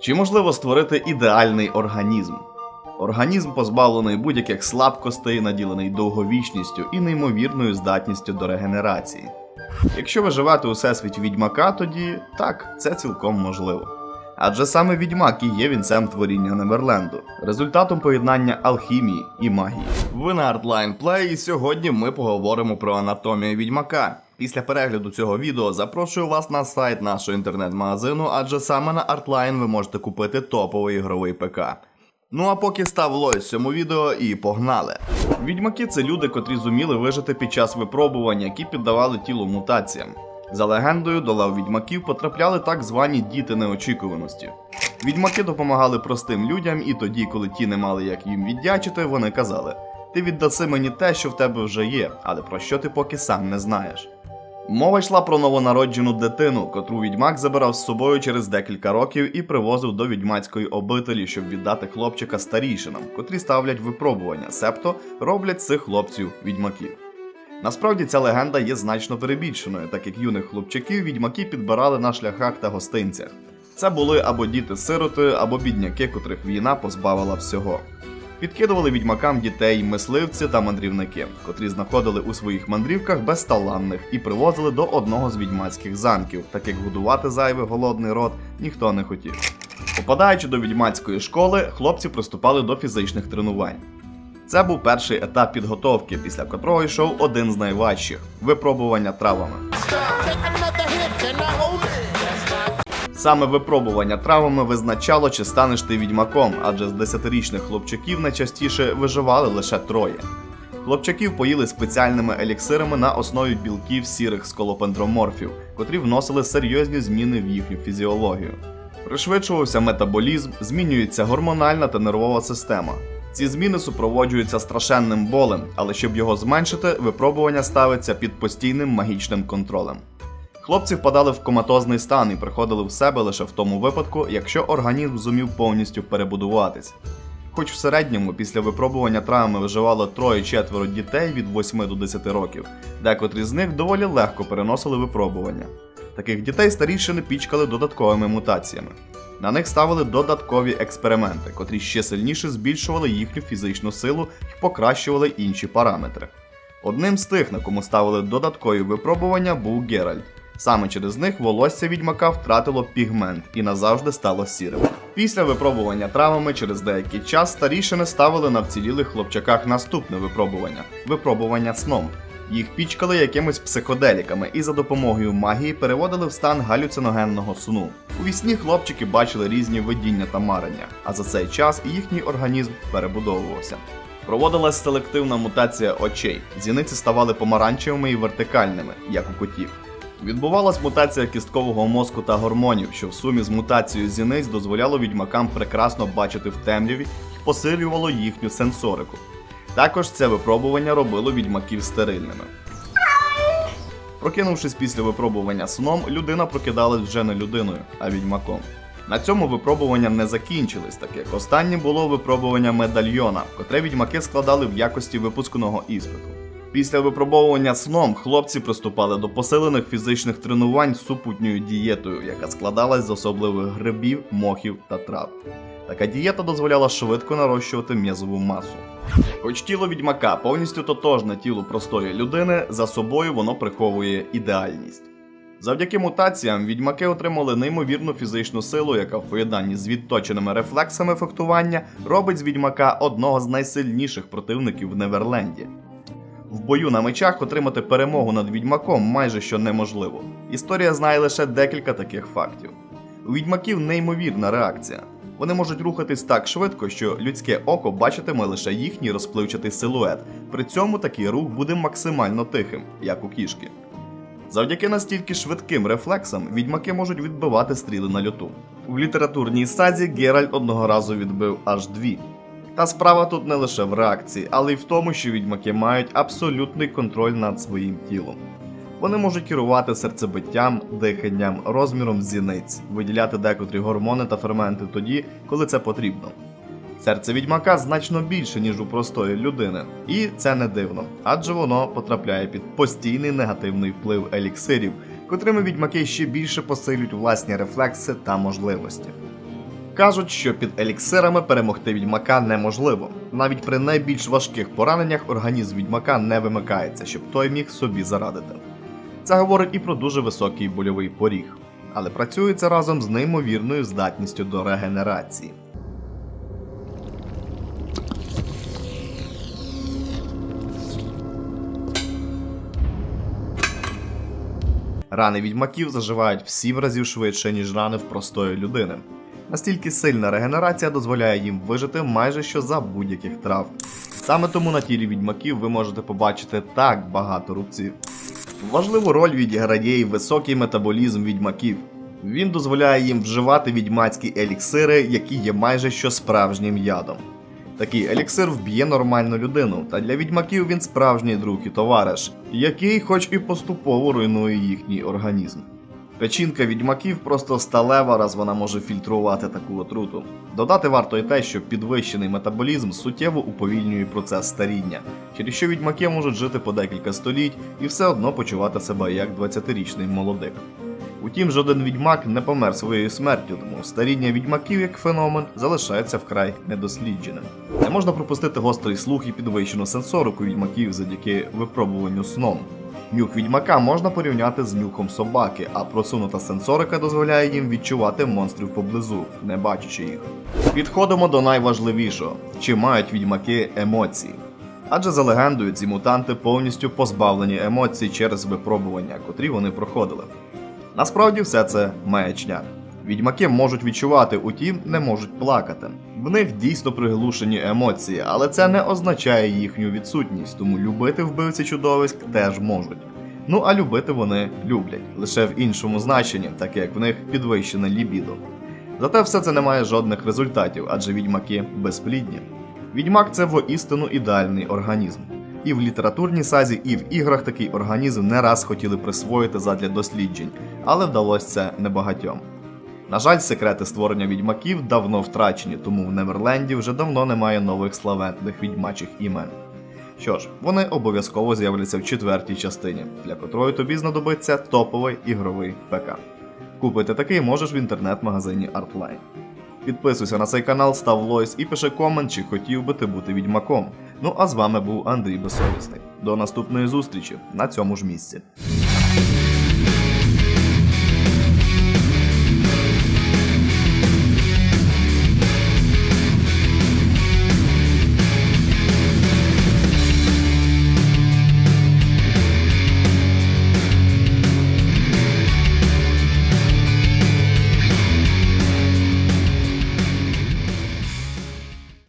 Чи можливо створити ідеальний організм? Організм позбавлений будь-яких слабкостей, наділений довговічністю і неймовірною здатністю до регенерації. Якщо ви живете у всесвіті відьмака, тоді так, це цілком можливо. Адже саме відьмак і є вінцем творіння Неверленду, результатом поєднання алхімії і магії. Ви на Artline Play і сьогодні ми поговоримо про анатомію відьмака. Після перегляду цього відео запрошую вас на сайт нашого інтернет-магазину, адже саме на Artline ви можете купити топовий ігровий ПК. Ну а поки став лойс цьому відео і погнали. Відьмаки це люди, котрі зуміли вижити під час випробувань, які піддавали тілу мутаціям. За легендою, до лав відьмаків потрапляли так звані діти неочікуваності. Відьмаки допомагали простим людям, і тоді, коли ті не мали як їм віддячити, вони казали: Ти віддаси мені те, що в тебе вже є, але про що ти поки сам не знаєш. Мова йшла про новонароджену дитину, котру відьмак забирав з собою через декілька років і привозив до відьмацької обителі, щоб віддати хлопчика старійшинам, котрі ставлять випробування, себто роблять цих хлопців відьмаків. Насправді ця легенда є значно перебільшеною, так як юних хлопчаків відьмаки підбирали на шляхах та гостинцях. Це були або діти-сироти, або бідняки, котрих війна позбавила всього. Підкидували відьмакам дітей, мисливці та мандрівники, котрі знаходили у своїх мандрівках безталанних і привозили до одного з відьмацьких замків, так як годувати зайвий голодний рот ніхто не хотів. Попадаючи до відьмацької школи, хлопці приступали до фізичних тренувань. Це був перший етап підготовки, після котрого йшов один з найважчих випробування травами. Саме випробування травами визначало, чи станеш ти відьмаком, адже з 10-річних хлопчаків найчастіше виживали лише троє. Хлопчаків поїли спеціальними еліксирами на основі білків сірих сколопендроморфів, котрі вносили серйозні зміни в їхню фізіологію. Пришвидшувався метаболізм, змінюється гормональна та нервова система. Ці зміни супроводжуються страшенним болем, але щоб його зменшити, випробування ставиться під постійним магічним контролем. Хлопці впадали в коматозний стан і приходили в себе лише в тому випадку, якщо організм зумів повністю перебудуватись. Хоч в середньому після випробування травми виживало троє-четверо дітей від 8 до 10 років, декотрі з них доволі легко переносили випробування. Таких дітей старішини пічкали додатковими мутаціями. На них ставили додаткові експерименти, котрі ще сильніше збільшували їхню фізичну силу і покращували інші параметри. Одним з тих, на кому ставили додаткові випробування, був Геральт. Саме через них волосся відьмака втратило пігмент і назавжди стало сірим. Після випробування травами через деякий час старішини ставили на вцілілих хлопчаках наступне випробування випробування сном. Їх пічкали якимись психоделіками і за допомогою магії переводили в стан галюциногенного сну. У вісні хлопчики бачили різні видіння та марення, а за цей час їхній організм перебудовувався. Проводилась селективна мутація очей. Зіниці ставали помаранчевими і вертикальними, як у котів. Відбувалась мутація кісткового мозку та гормонів, що в сумі з мутацією зіниць дозволяло відьмакам прекрасно бачити в темряві і посилювало їхню сенсорику. Також це випробування робило відьмаків стерильними. Прокинувшись після випробування сном, людина прокидалась вже не людиною, а відьмаком. На цьому випробування не закінчились, так як останнє було випробування медальйона, котре відьмаки складали в якості випускного іспиту. Після випробовування сном хлопці приступали до посилених фізичних тренувань з супутньою дієтою, яка складалась з особливих грибів, мохів та трав. Така дієта дозволяла швидко нарощувати м'язову масу. Хоч тіло відьмака повністю тотожне тілу простої людини, за собою воно приховує ідеальність. Завдяки мутаціям відьмаки отримали неймовірну фізичну силу, яка в поєднанні з відточеними рефлексами фехтування робить з відьмака одного з найсильніших противників в Неверленді. В бою на мечах отримати перемогу над відьмаком майже що неможливо. Історія знає лише декілька таких фактів. У відьмаків неймовірна реакція. Вони можуть рухатись так швидко, що людське око бачитиме лише їхній розпливчатий силует. При цьому такий рух буде максимально тихим, як у кішки. Завдяки настільки швидким рефлексам відьмаки можуть відбивати стріли на льоту. В літературній сазі Геральт одного разу відбив аж дві. Та справа тут не лише в реакції, але й в тому, що відьмаки мають абсолютний контроль над своїм тілом. Вони можуть керувати серцебиттям, диханням, розміром зіниць, виділяти декотрі гормони та ферменти тоді, коли це потрібно. Серце відьмака значно більше, ніж у простої людини, і це не дивно, адже воно потрапляє під постійний негативний вплив еліксирів, котрими відьмаки ще більше посилюють власні рефлекси та можливості. Кажуть, що під еліксирами перемогти відьмака неможливо. Навіть при найбільш важких пораненнях організм відьмака не вимикається, щоб той міг собі зарадити. Це говорить і про дуже високий больовий поріг, але працюється разом з неймовірною здатністю до регенерації. Рани відьмаків заживають в сім разів швидше, ніж рани в простої людини. Настільки сильна регенерація дозволяє їм вижити майже що за будь-яких травм. Саме тому на тілі відьмаків ви можете побачити так багато рубців. Важливу роль відіграє і високий метаболізм відьмаків. Він дозволяє їм вживати відьмацькі еліксири, які є майже що справжнім ядом. Такий еліксир вб'є нормальну людину, та для відьмаків він справжній друг і товариш, який, хоч і поступово руйнує їхній організм. Печінка відьмаків просто сталева, раз вона може фільтрувати таку отруту. Додати варто й те, що підвищений метаболізм суттєво уповільнює процес старіння, через що відьмаки можуть жити по декілька століть і все одно почувати себе як 20-річний молодик. Утім, жоден відьмак не помер своєю смертю, тому старіння відьмаків як феномен залишається вкрай недослідженим. Не можна пропустити гострий слух і підвищену сенсорику відьмаків завдяки випробуванню сном. Нюх відьмака можна порівняти з нюхом собаки, а просунута сенсорика дозволяє їм відчувати монстрів поблизу, не бачачи їх. Підходимо до найважливішого: чи мають відьмаки емоції? Адже за легендою ці мутанти повністю позбавлені емоцій через випробування, котрі вони проходили. Насправді все це маячня. Відьмаки можуть відчувати, утім не можуть плакати. В них дійсно приглушені емоції, але це не означає їхню відсутність, тому любити вбивці чудовиськ теж можуть. Ну а любити вони люблять, лише в іншому значенні, так як в них підвищене лібідо. Зате все це не має жодних результатів, адже відьмаки безплідні. Відьмак це воістину ідеальний організм. І в літературній сазі, і в іграх такий організм не раз хотіли присвоїти задля досліджень, але вдалося це небагатьом. На жаль, секрети створення відьмаків давно втрачені, тому в Неверленді вже давно немає нових славетних відьмачих імен. Що ж, вони обов'язково з'являться в четвертій частині, для котрої тобі знадобиться топовий ігровий ПК. Купити такий можеш в інтернет-магазині Artline. Підписуйся на цей канал, став лойс і пиши комент, чи хотів би ти бути відьмаком. Ну а з вами був Андрій Безсовісний. До наступної зустрічі на цьому ж місці.